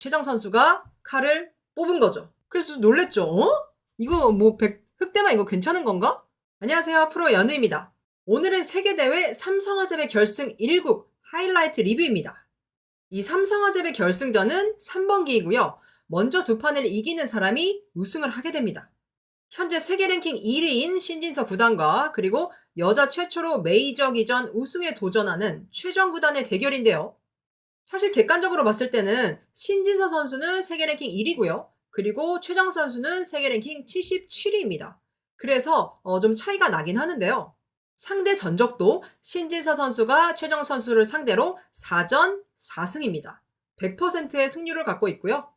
최정 선수가 칼을 뽑은 거죠. 그래서 놀랬죠. 어? 이거 뭐 백, 흑대만 이거 괜찮은 건가? 안녕하세요. 프로 연우입니다. 오늘은 세계대회 삼성화재배 결승 1국 하이라이트 리뷰입니다. 이 삼성화재배 결승전은 3번기이고요. 먼저 두 판을 이기는 사람이 우승을 하게 됩니다. 현재 세계 랭킹 1위인 신진서 구단과 그리고 여자 최초로 메이저 기전 우승에 도전하는 최정 구단의 대결인데요. 사실 객관적으로 봤을 때는 신진서 선수는 세계 랭킹 1위고요. 그리고 최정 선수는 세계 랭킹 77위입니다. 그래서 어, 좀 차이가 나긴 하는데요. 상대 전적도 신진서 선수가 최정 선수를 상대로 4전 4승입니다. 100%의 승률을 갖고 있고요.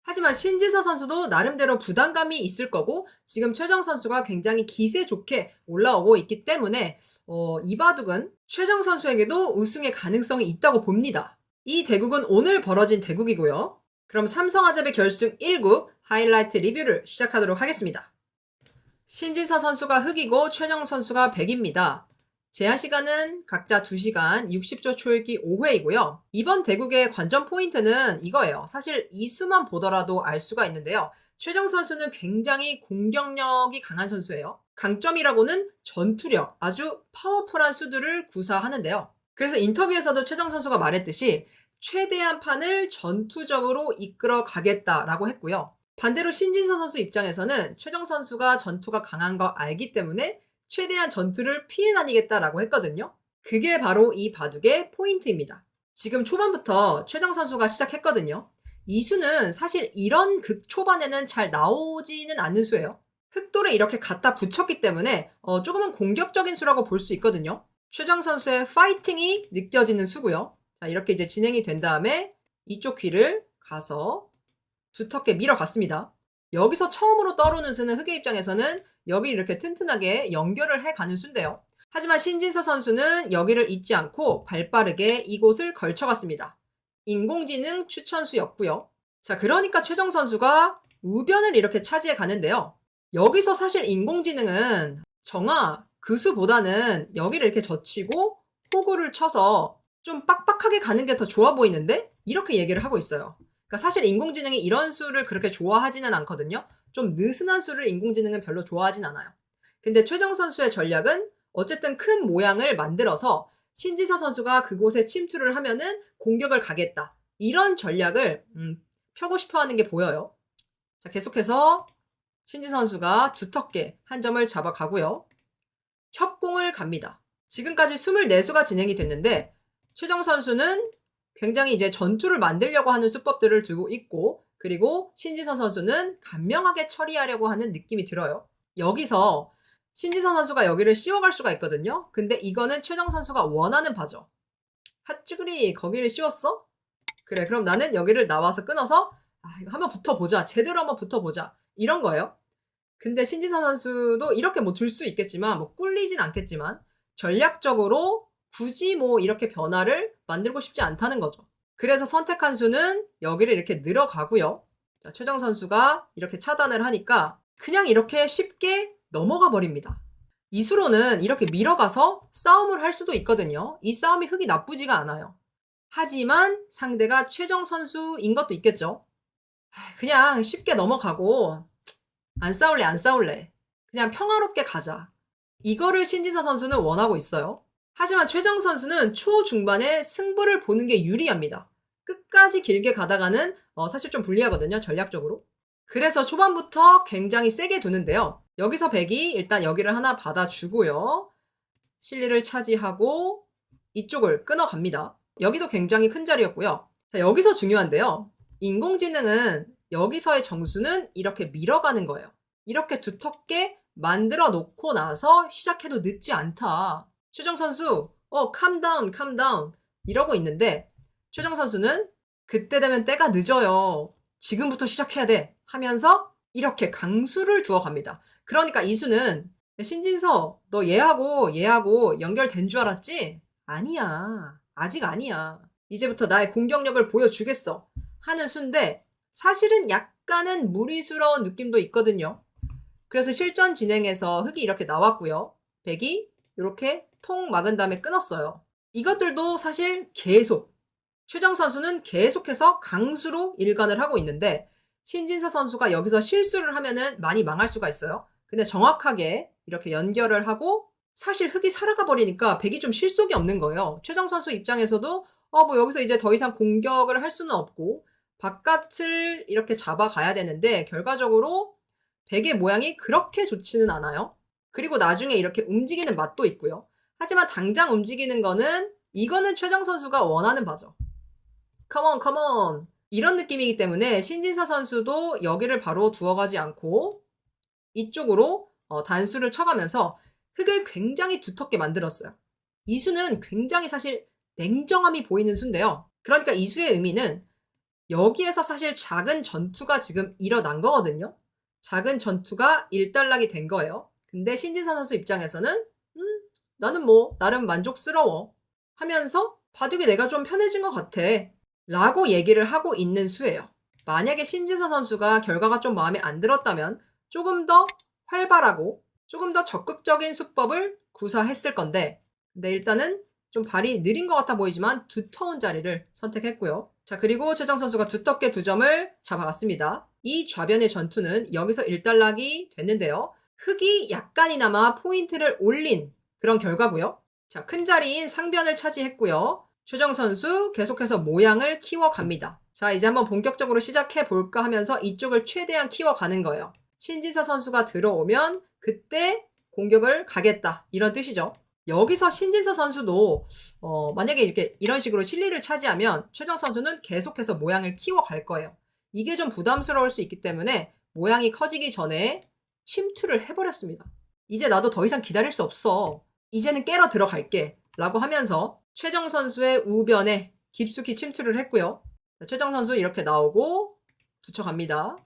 하지만 신지서 선수도 나름대로 부담감이 있을 거고 지금 최정 선수가 굉장히 기세 좋게 올라오고 있기 때문에 어, 이 바둑은 최정 선수에게도 우승의 가능성이 있다고 봅니다. 이 대국은 오늘 벌어진 대국이고요. 그럼 삼성화재배 결승 1국 하이라이트 리뷰를 시작하도록 하겠습니다. 신진서 선수가 흑이고 최정 선수가 백입니다. 제한 시간은 각자 2시간 60초 초읽기 5회이고요. 이번 대국의 관전 포인트는 이거예요. 사실 이 수만 보더라도 알 수가 있는데요. 최정 선수는 굉장히 공격력이 강한 선수예요. 강점이라고는 전투력, 아주 파워풀한 수들을 구사하는데요. 그래서 인터뷰에서도 최정 선수가 말했듯이 최대한 판을 전투적으로 이끌어 가겠다라고 했고요. 반대로 신진서 선수 입장에서는 최정 선수가 전투가 강한 거 알기 때문에 최대한 전투를 피해 다니겠다라고 했거든요. 그게 바로 이 바둑의 포인트입니다. 지금 초반부터 최정 선수가 시작했거든요. 이 수는 사실 이런 극 초반에는 잘 나오지는 않는 수예요. 흑돌에 이렇게 갖다 붙였기 때문에 어, 조금은 공격적인 수라고 볼 수 있거든요. 최정 선수의 파이팅이 느껴지는 수고요. 자, 이렇게 이제 진행이 된 다음에 이쪽 귀를 가서 두텁게 밀어갔습니다. 여기서 처음으로 떠오르는 수는 흑의 입장에서는 여기 이렇게 튼튼하게 연결을 해 가는 수인데요. 하지만 신진서 선수는 여기를 잊지 않고 발빠르게 이곳을 걸쳐갔습니다. 인공지능 추천수였고요. 자, 그러니까 최정 선수가 우변을 이렇게 차지해 가는데요. 여기서 사실 인공지능은 정아 그 수보다는 여기를 이렇게 젖히고 호구를 쳐서 좀 빡빡하게 가는 게 더 좋아 보이는데 이렇게 얘기를 하고 있어요. 그러니까 사실 인공지능이 이런 수를 그렇게 좋아하지는 않거든요. 좀 느슨한 수를 인공지능은 별로 좋아하진 않아요. 근데 최정 선수의 전략은 어쨌든 큰 모양을 만들어서 신지서 선수가 그곳에 침투를 하면은 공격을 가겠다. 이런 전략을 음, 펴고 싶어 하는 게 보여요. 자, 계속해서 신지 선수가 두텁게 한 점을 잡아가고요. 협공을 갑니다. 지금까지 24수가 진행이 됐는데 최정 선수는 굉장히 이제 전투를 만들려고 하는 수법들을 두고 있고 그리고 신지선 선수는 간명하게 처리하려고 하는 느낌이 들어요. 여기서 신지선 선수가 여기를 씌워갈 수가 있거든요. 근데 이거는 최정 선수가 원하는 바죠. 핫쭈그리 거기를 씌웠어? 그래 그럼 나는 여기를 나와서 끊어서 아, 이거 한번 붙어보자. 제대로 한번 붙어보자. 이런 거예요. 근데 신지선 선수도 이렇게 뭐들수 있겠지만 뭐 꿀리진 않겠지만 전략적으로 굳이 뭐 이렇게 변화를 만들고 싶지 않다는 거죠. 그래서 선택한 수는 여기를 이렇게 늘어가고요. 자, 최정 선수가 이렇게 차단을 하니까 그냥 이렇게 쉽게 넘어가 버립니다. 이 수로는 이렇게 밀어가서 싸움을 할 수도 있거든요. 이 싸움이 흙이 나쁘지가 않아요. 하지만 상대가 최정 선수인 것도 있겠죠. 그냥 쉽게 넘어가고 안 싸울래 안 싸울래. 그냥 평화롭게 가자. 이거를 신지서 선수는 원하고 있어요. 하지만 최정 선수는 초중반에 승부를 보는 게 유리합니다. 끝까지 길게 가다가는 어, 사실 좀 불리하거든요. 전략적으로. 그래서 초반부터 굉장히 세게 두는데요. 여기서 백이 일단 여기를 하나 받아주고요. 실리를 차지하고 이쪽을 끊어갑니다. 여기도 굉장히 큰 자리였고요. 자, 여기서 중요한데요. 인공지능은 여기서의 정수는 이렇게 밀어가는 거예요. 이렇게 두텁게 만들어 놓고 나서 시작해도 늦지 않다. 최정 선수, 어, 캄다운, 캄다운. 이러고 있는데, 최정 선수는 그때 되면 때가 늦어요. 지금부터 시작해야 돼. 하면서 이렇게 강수를 두어 갑니다. 그러니까 이수는, 신진서, 너 얘하고 얘하고 연결된 줄 알았지? 아니야. 아직 아니야. 이제부터 나의 공격력을 보여주겠어. 하는 수인데, 사실은 약간은 무리스러운 느낌도 있거든요. 그래서 실전 진행에서 흑이 이렇게 나왔고요. 백이 이렇게 통 막은 다음에 끊었어요. 이것들도 사실 계속 최정 선수는 계속해서 강수로 일관을 하고 있는데 신진서 선수가 여기서 실수를 하면은 많이 망할 수가 있어요. 근데 정확하게 이렇게 연결을 하고 사실 흙이 살아가 버리니까 백이 좀 실속이 없는 거예요. 최정 선수 입장에서도 어 뭐 여기서 이제 더 이상 공격을 할 수는 없고 바깥을 이렇게 잡아가야 되는데 결과적으로 백의 모양이 그렇게 좋지는 않아요. 그리고 나중에 이렇게 움직이는 맛도 있고요. 하지만 당장 움직이는 거는 이거는 최정 선수가 원하는 바죠. 컴온 컴온 이런 느낌이기 때문에 신진서 선수도 여기를 바로 두어가지 않고 이쪽으로 어, 단수를 쳐가면서 흙을 굉장히 두텁게 만들었어요. 이 수는 굉장히 사실 냉정함이 보이는 수인데요. 그러니까 이 수의 의미는 여기에서 사실 작은 전투가 지금 일어난 거거든요. 작은 전투가 일단락이 된 거예요. 근데 신진서 선수 입장에서는 음, 나는 뭐 나름 만족스러워 하면서 바둑이 내가 좀 편해진 것 같아 라고 얘기를 하고 있는 수예요. 만약에 신진서 선수가 결과가 좀 마음에 안 들었다면 조금 더 활발하고 조금 더 적극적인 수법을 구사했을 건데 근데 일단은 좀 발이 느린 것 같아 보이지만 두터운 자리를 선택했고요. 자 그리고 최정 선수가 두텁게 두 점을 잡아갔습니다. 이 좌변의 전투는 여기서 일단락이 됐는데요. 흙이 약간이나마 포인트를 올린 그런 결과고요. 자, 큰 자리인 상변을 차지했고요. 최정 선수 계속해서 모양을 키워갑니다. 자, 이제 한번 본격적으로 시작해 볼까 하면서 이쪽을 최대한 키워가는 거예요. 신지서 선수가 들어오면 그때 공격을 가겠다. 이런 뜻이죠. 여기서 신진서 선수도 어, 만약에 이렇게 이런 식으로 실리를 차지하면 최정 선수는 계속해서 모양을 키워갈 거예요. 이게 좀 부담스러울 수 있기 때문에 모양이 커지기 전에 침투를 해버렸습니다. 이제 나도 더 이상 기다릴 수 없어. 이제는 깨러 들어갈게. 라고 하면서 최정 선수의 우변에 깊숙이 침투를 했고요. 자, 최정 선수 이렇게 나오고 붙여갑니다.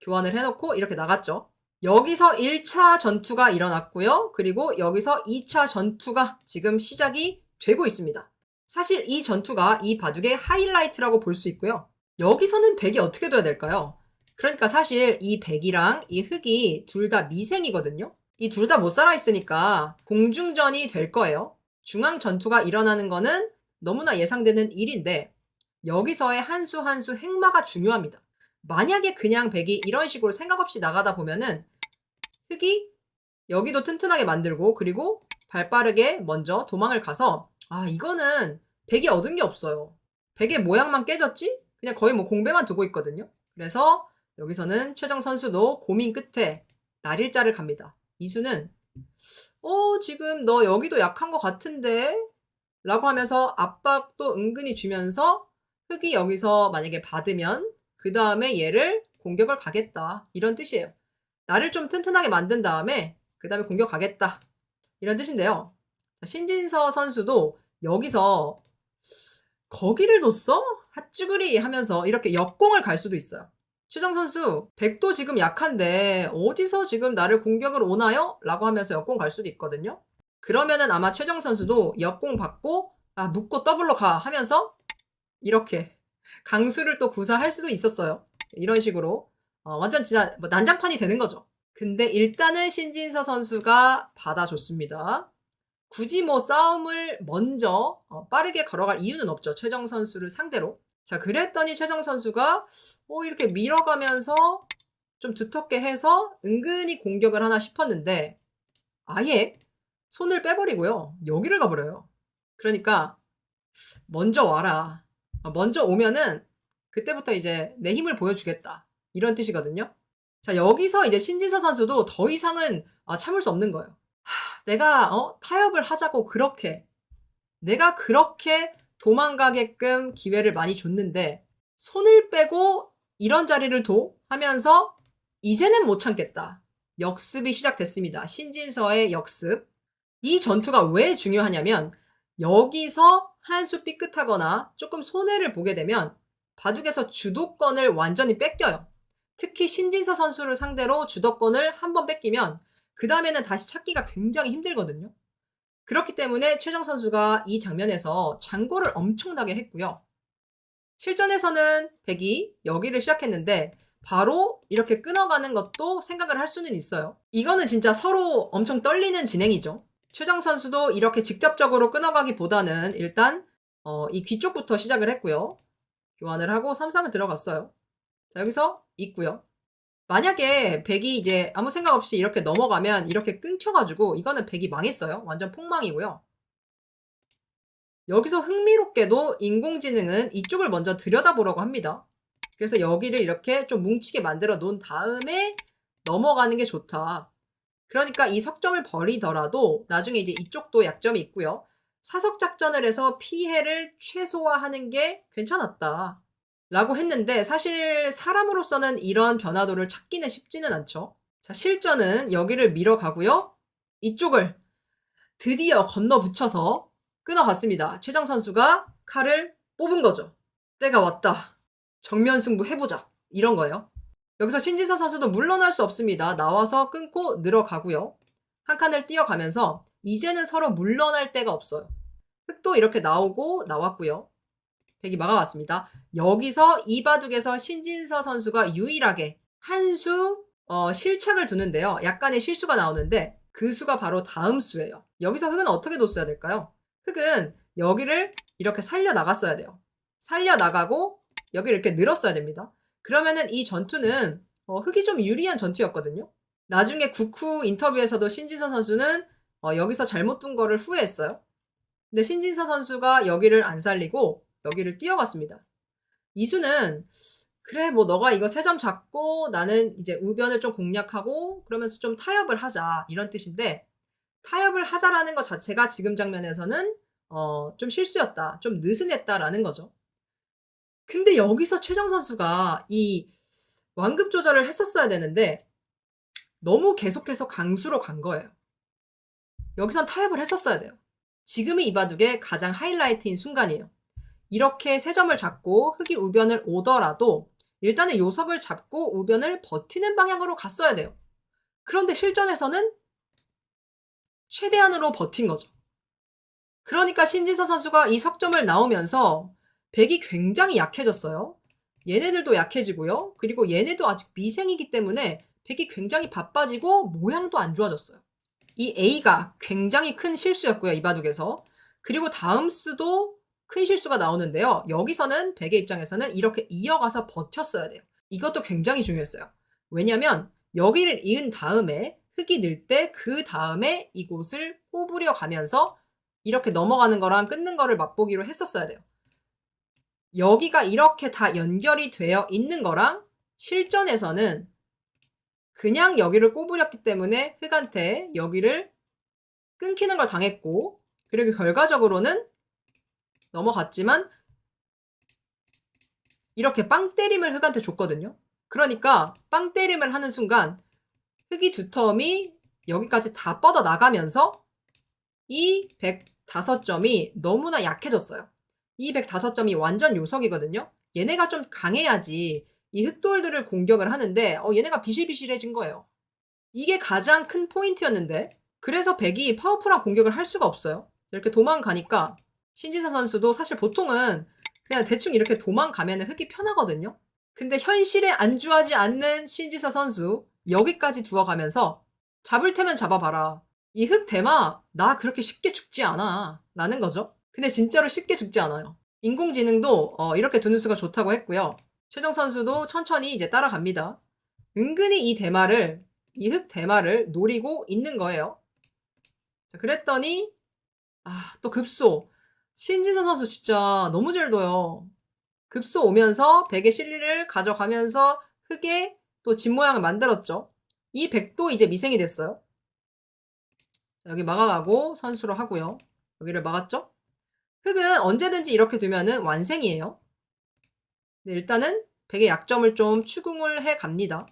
교환을 해놓고 이렇게 나갔죠. 여기서 1차 전투가 일어났고요. 그리고 여기서 2차 전투가 지금 시작이 되고 있습니다. 사실 이 전투가 이 바둑의 하이라이트라고 볼 수 있고요. 여기서는 백이 어떻게 돼야 될까요? 그러니까 사실 이 백이랑 이 흙이 둘 다 미생이거든요. 이 둘 다 못 살아 있으니까 공중전이 될 거예요. 중앙 전투가 일어나는 거는 너무나 예상되는 일인데 여기서의 한 수 한 수 행마가 중요합니다. 만약에 그냥 백이 이런 식으로 생각 없이 나가다 보면은 흙이 여기도 튼튼하게 만들고 그리고 발 빠르게 먼저 도망을 가서 아 이거는 백이 얻은 게 없어요. 백의 모양만 깨졌지? 그냥 거의 뭐 공배만 두고 있거든요. 그래서 여기서는 최정 선수도 고민 끝에 날일자를 갑니다. 이수는 어 지금 너 여기도 약한 것 같은데 라고 하면서 압박도 은근히 주면서 흙이 여기서 만약에 받으면 그 다음에 얘를 공격을 가겠다 이런 뜻이에요. 나를 좀 튼튼하게 만든 다음에 그 다음에 공격 가겠다 이런 뜻인데요. 신진서 선수도 여기서 거기를 뒀어? 핫쭈그리 하면서 이렇게 역공을 갈 수도 있어요. 최정 선수, 백도 지금 약한데 어디서 지금 나를 공격을 오나요? 라고 하면서 역공 갈 수도 있거든요. 그러면은 아마 최정 선수도 역공 받고 아 묶고 더블로 가 하면서 이렇게 강수를 또 구사할 수도 있었어요. 이런 식으로 어, 완전 진짜 뭐 난장판이 되는 거죠. 근데 일단은 신진서 선수가 받아줬습니다. 굳이 뭐 싸움을 먼저 어, 빠르게 걸어갈 이유는 없죠. 최정 선수를 상대로. 자, 그랬더니 최정 선수가 어, 이렇게 밀어가면서 좀 두텁게 해서 은근히 공격을 하나 싶었는데 아예 손을 빼버리고요. 여기를 가버려요. 그러니까 먼저 와라. 어, 먼저 오면은 그때부터 이제 내 힘을 보여주겠다. 이런 뜻이거든요. 자, 여기서 이제 신진서 선수도 더 이상은 아, 참을 수 없는 거예요. 하, 내가 어, 타협을 하자고 그렇게 내가 그렇게 도망가게끔 기회를 많이 줬는데 손을 빼고 이런 자리를 둬 하면서 이제는 못 참겠다. 역습이 시작됐습니다. 신진서의 역습. 이 전투가 왜 중요하냐면 여기서 한 수 삐끗하거나 조금 손해를 보게 되면 바둑에서 주도권을 완전히 뺏겨요. 특히 신진서 선수를 상대로 주도권을 한 번 뺏기면 그 다음에는 다시 찾기가 굉장히 힘들거든요. 그렇기 때문에 최정 선수가 이 장면에서 장고를 엄청나게 했고요. 실전에서는 백이 여기를 시작했는데 바로 이렇게 끊어가는 것도 생각을 할 수는 있어요. 이거는 진짜 서로 엄청 떨리는 진행이죠. 최정 선수도 이렇게 직접적으로 끊어가기보다는 일단 어, 이 귀 쪽부터 시작을 했고요. 교환을 하고 3-3을 들어갔어요. 자, 여기서 있고요. 만약에 백이 이제 아무 생각 없이 이렇게 넘어가면 이렇게 끊겨가지고 이거는 백이 망했어요. 완전 폭망이고요. 여기서 흥미롭게도 인공지능은 이쪽을 먼저 들여다보라고 합니다. 그래서 여기를 이렇게 좀 뭉치게 만들어 놓은 다음에 넘어가는 게 좋다. 그러니까 이 석점을 버리더라도 나중에 이제 이쪽도 약점이 있고요. 사석 작전을 해서 피해를 최소화하는 게 괜찮았다. 라고 했는데 사실 사람으로서는 이런 변화도를 찾기는 쉽지는 않죠. 자, 실전은 여기를 밀어가고요. 이쪽을 드디어 건너 붙여서 끊어갔습니다. 최정 선수가 칼을 뽑은 거죠. 때가 왔다. 정면 승부 해보자. 이런 거예요. 여기서 신지서 선수도 물러날 수 없습니다. 나와서 끊고 늘어가고요. 한 칸을 뛰어가면서 이제는 서로 물러날 데가 없어요. 흑도 이렇게 나오고 나왔고요. 백이 막아왔습니다. 여기서 이 바둑에서 신진서 선수가 유일하게 한 수 어, 실착을 두는데요. 약간의 실수가 나오는데 그 수가 바로 다음 수예요. 여기서 흑은 어떻게 뒀어야 될까요? 흑은 여기를 이렇게 살려 나갔어야 돼요. 살려 나가고 여기를 이렇게 늘었어야 됩니다. 그러면은 이 전투는 어, 흑이 좀 유리한 전투였거든요. 나중에 국후 인터뷰에서도 신진서 선수는 어, 여기서 잘못 둔 거를 후회했어요. 근데 신진서 선수가 여기를 안 살리고 여기를 뛰어갔습니다. 이수는 그래 뭐 너가 이거 세 점 잡고 나는 이제 우변을 좀 공략하고 그러면서 좀 타협을 하자 이런 뜻인데 타협을 하자라는 것 자체가 지금 장면에서는 어, 좀 실수였다. 좀 느슨했다라는 거죠. 근데 여기서 최정 선수가 이 완급 조절을 했었어야 되는데 너무 계속해서 강수로 간 거예요. 여기선 타협을 했었어야 돼요. 지금이 이 바둑의 가장 하이라이트인 순간이에요. 이렇게 세 점을 잡고 흑이 우변을 오더라도 일단은 요석을 잡고 우변을 버티는 방향으로 갔어야 돼요. 그런데 실전에서는 최대한으로 버틴 거죠. 그러니까 신지서 선수가 이 석점을 나오면서 백이 굉장히 약해졌어요. 얘네들도 약해지고요. 그리고 얘네도 아직 미생이기 때문에 백이 굉장히 바빠지고 모양도 안 좋아졌어요. 이 A가 굉장히 큰 실수였고요. 이 바둑에서. 그리고 다음 수도 큰 실수가 나오는데요. 여기서는 백의 입장에서는 이렇게 이어가서 버텼어야 돼요. 이것도 굉장히 중요했어요. 왜냐면 여기를 이은 다음에 흙이 늘 때 그 다음에 이곳을 호부려 가면서 이렇게 넘어가는 거랑 끊는 거를 맛보기로 했었어야 돼요. 여기가 이렇게 다 연결이 되어 있는 거랑 실전에서는 그냥 여기를 꼬부렸기 때문에 흑한테 여기를 끊기는 걸 당했고 그리고 결과적으로는 넘어갔지만 이렇게 빵 때림을 흑한테 줬거든요. 그러니까 빵 때림을 하는 순간 흑이 두 텀이 여기까지 다 뻗어 나가면서 이 105점이 너무나 약해졌어요. 이 105점이 완전 요석이거든요. 얘네가 좀 강해야지 이 흑돌들을 공격을 하는데 어, 얘네가 비실비실해진 거예요. 이게 가장 큰 포인트였는데 그래서 백이 파워풀한 공격을 할 수가 없어요. 이렇게 도망가니까 신지서 선수도 사실 보통은 그냥 대충 이렇게 도망가면 흑이 편하거든요. 근데 현실에 안주하지 않는 신지서 선수 여기까지 두어가면서 잡을 테면 잡아봐라. 이흑 대마 나 그렇게 쉽게 죽지 않아 라는 거죠. 근데 진짜로 쉽게 죽지 않아요. 인공지능도 어, 이렇게 두는 수가 좋다고 했고요. 최정 선수도 천천히 이제 따라갑니다. 은근히 이 대마를 이흑 대마를 노리고 있는 거예요. 자, 그랬더니 아, 또 급소. 신지선 선수 진짜 너무 잘 둬요. 급소 오면서 백의 실리를 가져가면서 흑의 또집 모양을 만들었죠. 이 백도 이제 미생이 됐어요. 여기 막아가고 선수로 하고요. 여기를 막았죠? 흑은 언제든지 이렇게 두면은 완생이에요. 네, 일단은 백의 약점을 좀 추궁을 해 갑니다.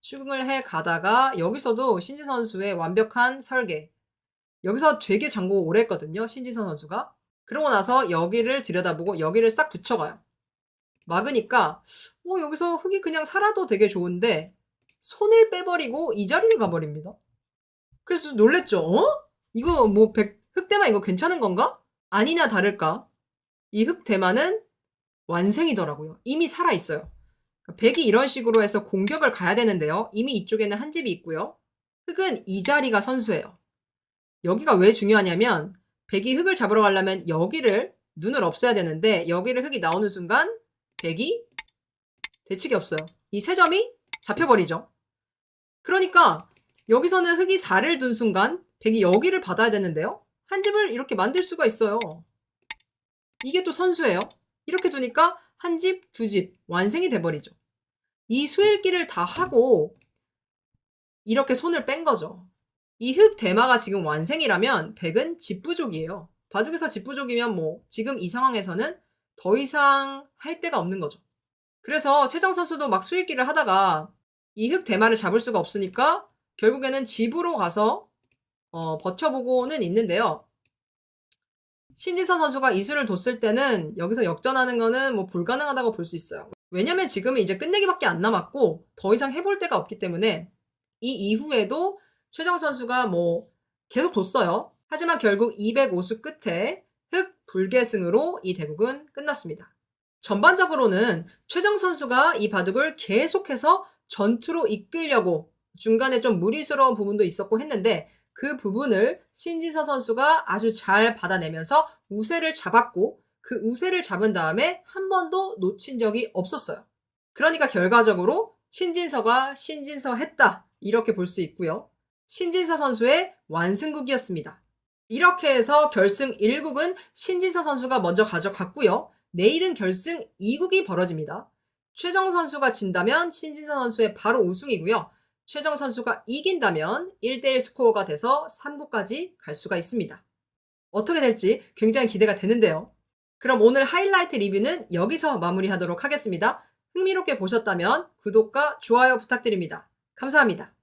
추궁을 해 가다가 여기서도 신지 선수의 완벽한 설계. 여기서 되게 장고 오래 했거든요. 신지선 선수가. 그러고 나서 여기를 들여다보고 여기를 싹 붙여가요. 막으니까 어, 여기서 흑이 그냥 살아도 되게 좋은데 손을 빼버리고 이 자리를 가버립니다. 그래서 놀랬죠. 어? 이거 뭐 백, 흑대만 이거 괜찮은 건가? 아니나 다를까 이 흑대만은 완생이더라고요. 이미 살아 있어요. 백이 이런 식으로 해서 공격을 가야 되는데요. 이미 이쪽에는 한 집이 있고요. 흑은 이 자리가 선수예요. 여기가 왜 중요하냐면 백이 흑을 잡으러 가려면 여기를 눈을 없애야 되는데 여기를 흙이 나오는 순간 백이 대책이 없어요. 이 세 점이 잡혀버리죠. 그러니까 여기서는 흙이 4를 둔 순간 백이 여기를 받아야 되는데요. 한 집을 이렇게 만들 수가 있어요. 이게 또 선수예요. 이렇게 두니까 한 집, 두 집 완성이 돼버리죠. 이 수일기를 다 하고 이렇게 손을 뺀 거죠. 이 흙 대마가 지금 완생이라면 백은 집부족이에요. 바둑에서 집부족이면 뭐 지금 이 상황에서는 더 이상 할 데가 없는 거죠. 그래서 최정 선수도 막 수일기를 하다가 이 흙 대마를 잡을 수가 없으니까 결국에는 집으로 가서 어, 버텨보고는 있는데요. 신지선 선수가 이수를 뒀을 때는 여기서 역전하는 거는 뭐 불가능하다고 볼 수 있어요. 왜냐면 지금은 이제 끝내기밖에 안 남았고 더 이상 해볼 데가 없기 때문에 이 이후에도 최정 선수가 뭐 계속 뒀어요. 하지만 결국 205수 끝에 흑 불계승으로 이 대국은 끝났습니다. 전반적으로는 최정 선수가 이 바둑을 계속해서 전투로 이끌려고 중간에 좀 무리스러운 부분도 있었고 했는데 그 부분을 신지서 선수가 아주 잘 받아내면서 우세를 잡았고 그 우세를 잡은 다음에 한 번도 놓친 적이 없었어요. 그러니까 결과적으로 신진서가 신진서 했다. 이렇게 볼 수 있고요. 신진서 선수의 완승국이었습니다. 이렇게 해서 결승 1국은 신진서 선수가 먼저 가져갔고요. 내일은 결승 2국이 벌어집니다. 최정 선수가 진다면 신진서 선수의 바로 우승이고요. 최정 선수가 이긴다면 1대1 스코어가 돼서 3국까지 갈 수가 있습니다. 어떻게 될지 굉장히 기대가 되는데요. 그럼 오늘 하이라이트 리뷰는 여기서 마무리하도록 하겠습니다. 흥미롭게 보셨다면 구독과 좋아요 부탁드립니다. 감사합니다.